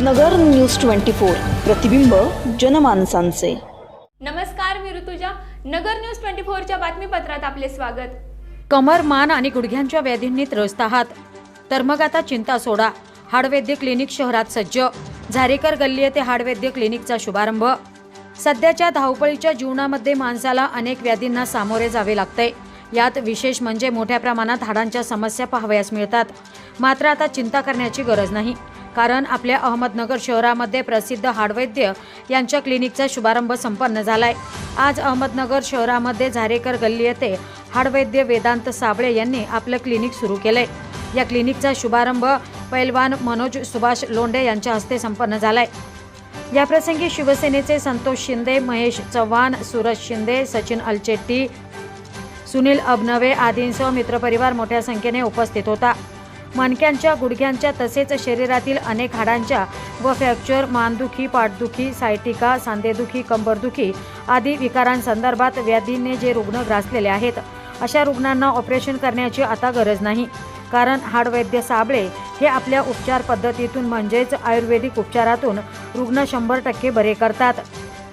नगर news twenty four. प्रतिबिंब जनमानसांचे. नमस्कार मी ऋतुजा. नगर न्यूज ट्वेंटी फोरच्या बातमीपत्रात आपले स्वागत. कमर मान आणि गुडघ्यांच्या व्याधींनी त्रस्त आहात. तर मग आता चिंता सोडा. हाडवैद्य क्लिनिक शहरात सज्ज. झारेकर गल्ली येथे हाडवैद्य क्लिनिकचा शुभारंभ. सध्याच्या धावपळीच्या जीवनामध्ये माणसाला अनेक व्याधींना सामोरे जावे लागते. यात विशेष म्हणजे मोठ्या प्रमाणात हाडांच्या समस्या पाहावयास मिळतात. मात्र आता चिंता करण्याची गरज नाही. कारण आपल्या अहमदनगर शहरामध्ये प्रसिद्ध हाडवैद्य यांच्या क्लिनिकचा शुभारंभ संपन्न झालाय. आज अहमदनगर शहरामध्ये झारेकर गल्ली येथे हाडवैद्य वेदांत साबळे यांनी आपलं क्लिनिक सुरू केलंय. या क्लिनिकचा शुभारंभ पैलवान मनोज सुभाष लोंढे यांच्या हस्ते संपन्न झालाय. याप्रसंगी शिवसेनेचे संतोष शिंदे महेश चव्हाण सूरज शिंदे सचिन अलचेट्टी सुनील अबनवे आदींसह मित्रपरिवार मोठ्या संख्येने उपस्थित होता. मणक्यांच्या गुडघ्यांच्या तसेच शरीरातील अनेक हाडांच्या व फ्रॅक्चर मानदुखी पाठदुखी सायटिका सांधेदुखी कंबरदुखी आदी विकारांसंदर्भात व्याधीने जे रुग्ण ग्रासलेले आहेत अशा रुग्णांना ऑपरेशन करण्याची आता गरज नाही. कारण हाडवैद्य साबळे हे आपल्या उपचार पद्धतीतून म्हणजेच आयुर्वेदिक उपचारातून रुग्ण शंभर टक्के बरे करतात.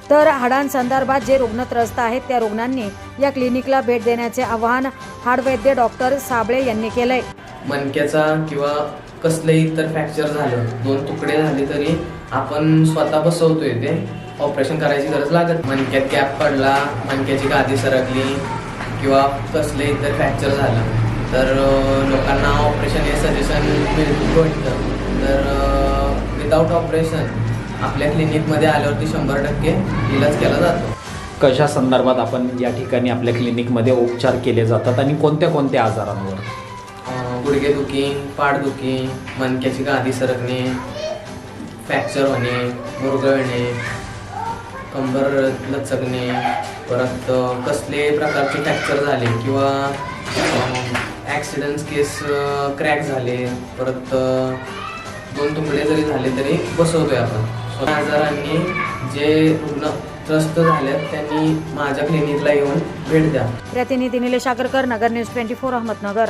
तर हाडांसंदर्भात जे रुग्ण त्रस्त आहेत त्या रुग्णांनी या क्लिनिकला भेट देण्याचे आवाहन हाडवैद्य डॉक्टर साबळे यांनी केलंय. मणक्याचा किंवा कसलंही इतर फ्रॅक्चर झालं दोन तुकडे झाले तरी आपण स्वतः बसवतोय ते. ऑपरेशन करायची गरज लागत मणक्यात गॅप पडला मणक्याची गादी सरकली किंवा कसले इतर फ्रॅक्चर झालं. तर लोकांना ऑपरेशन हे सजेशन भेटतं तर विदाऊट ऑपरेशन आपल्या क्लिनिकमध्ये आल्यावरती शंभर टक्के इलाज केला जातो. कशा संदर्भात आपण या ठिकाणी आपल्या क्लिनिकमध्ये उपचार केले जातात आणि कोणत्या कोणत्या आजारांवर? गुडघेदुखी पाठदुखी मणक्याची गादी सरकणे फ्रॅक्चर होणे मुरगळणे कंबर लचकणे परत कसले प्रकारचे फ्रॅक्चर झाले किंवा ॲक्सिडंट्स केस क्रॅक झाले परत दोन तुकडे जरी झाले तरी बसवतोय आपण. आजारांनी जे रुग्ण त्रस्त झालेत त्यांनी माझ्या क्लिनिकला येऊन भेट द्या. प्रतिनिधी Nilesh Agarkar Nagar news twenty four Ahmednagar.